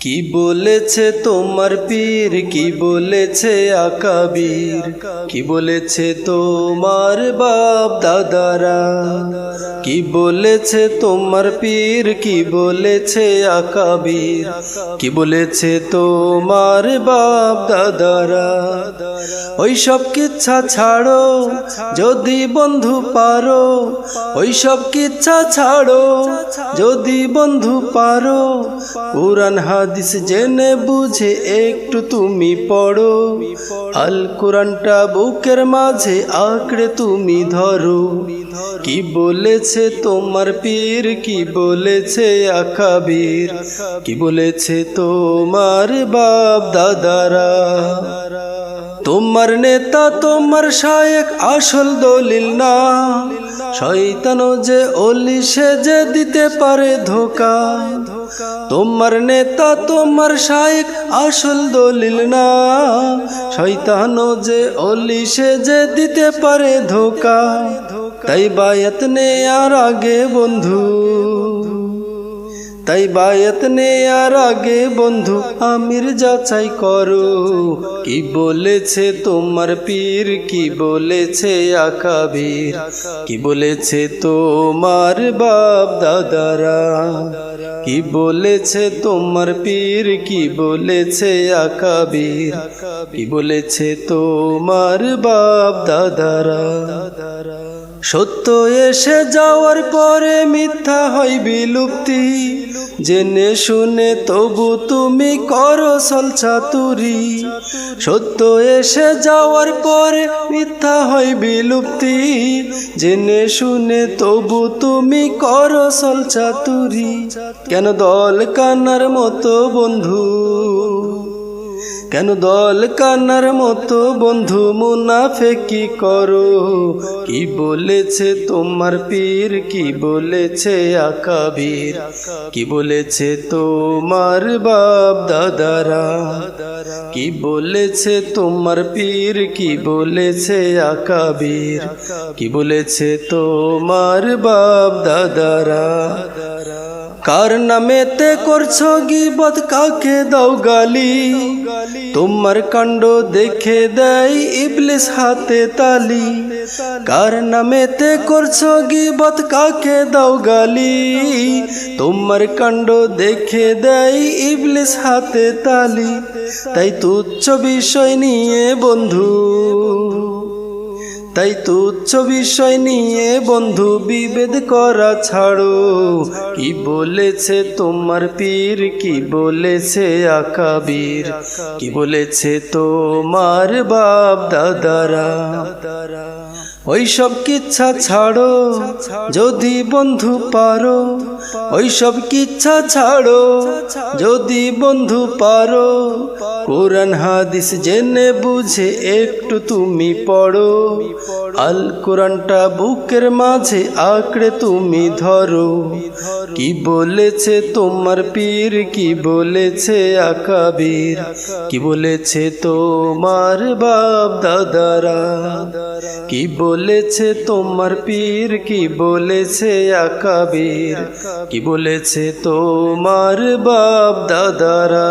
কি বলেছে তোমার পীর? কি বলেছে আকাবীর? কি বলেছে তোমার বাপ দাদারা? কি বলেছে তোমার পীর? কি বলেছে আকাবীর? কি বলেছে তোমার বাপ দাদারা? ওই সব কিচ্ছা ছাড়ো, যদি বন্ধু পারো। ওই সব কিচ্ছা ছাড়ো, যদি বন্ধু পারো। পুরান কোরআন হাদিস জেনে বুঝে একটু তুমি পড়ো। আল কোরআনটা বুকের মাঝে আঁকড়ে তুমি ধরো। কি বলেছে তোমার পীর, কি বলেছে আকাবীর? কি বলেছে তোমার বাপ দাদারা? তোমার নেতা, তোমার শায়েক, আসল দলিল না। শয়তানো যে অলি, সে যে দিতে পারে ধোকা। তোমার নেতা, তোমার শায়েক, আসল দলিল না। শয়তানো যে অলি, সে যে দিতে পারে ধোকা। তাই বায়াত নেয়ার আগে বন্ধু। তাই বায়াত নেয়ার আগে বন্ধু আমির যাচাই করো। কি বলেছে তোমার পীর? কি বলেছে আকাবীর? কি বলেছে তোমার বাপ দাদারা? কি বলেছে তোমার পীর? কি বলেছে আকাবীর? কি বলেছে তোমার বাপ দাদারা? সত্য এসে যাওয়ার পরে মিথ্যা হয় বিলুপ্তি। জেনে শুনে তবু তুমি করো সলছাতুরি সত্য এসে যাওয়ার পরে মিথ্যা হয় বিলুপ্তি। জেনে শুনে তবু তুমি করো সলছাতুরি কেন দল কান্নার মতো বন্ধু? কেন দল কানার মতো বন্ধু মুনাফে কি করো? কি বলেছে তোমার পীর? কি বলেছে আকাবীর? কি বলেছে তোমার বাপ দাদারা? কি বলেছে তোমার পীর? কি বলেছে আকাবীর? কি বলেছে তোমার বাপ দাদারা? কার নামেতে করছ গিবত? কাকে দাও গালি? তোমার কাণ্ড দেখে দেয় ইবলিস হাতে তালি। কার নামেতে করছ গিবত? কাকে দাও গালি? তোমার কাণ্ড দেখে দেয় ইবলিস হাতে তালি। তাই তুচ্ছ বিষয় নিয়ে বন্ধু। তাই তুচ্ছ বিষয় নিয়ে বন্ধু বিভেদ করা ছাড়ো। কি বলেছে তোমার পীর? কি বলেছে আকাবীর? কি বলেছে তোমার বাপ দাদারা? ওই সব কিচ্ছা ছাড়ো, যদি বন্ধু পারো। ওই সব কিচ্ছা ছাড়ো, যদি বন্ধু পারো। কোরআন, হাদিস জেনে বুঝে একটু তুমি পড়ো। আল কোরআনটা বুকের মাঝে আঁকড়ে তুমি ধরো। কি বলেছে তোমার পীর, কি বলেছে আকাবীর? কি বলেছে তোমার বাপ দাদারা? কি বলেছে তোমার পীর? কি বলেছে আকাবীর? কি বলেছে তোমার বাপ দাদারা?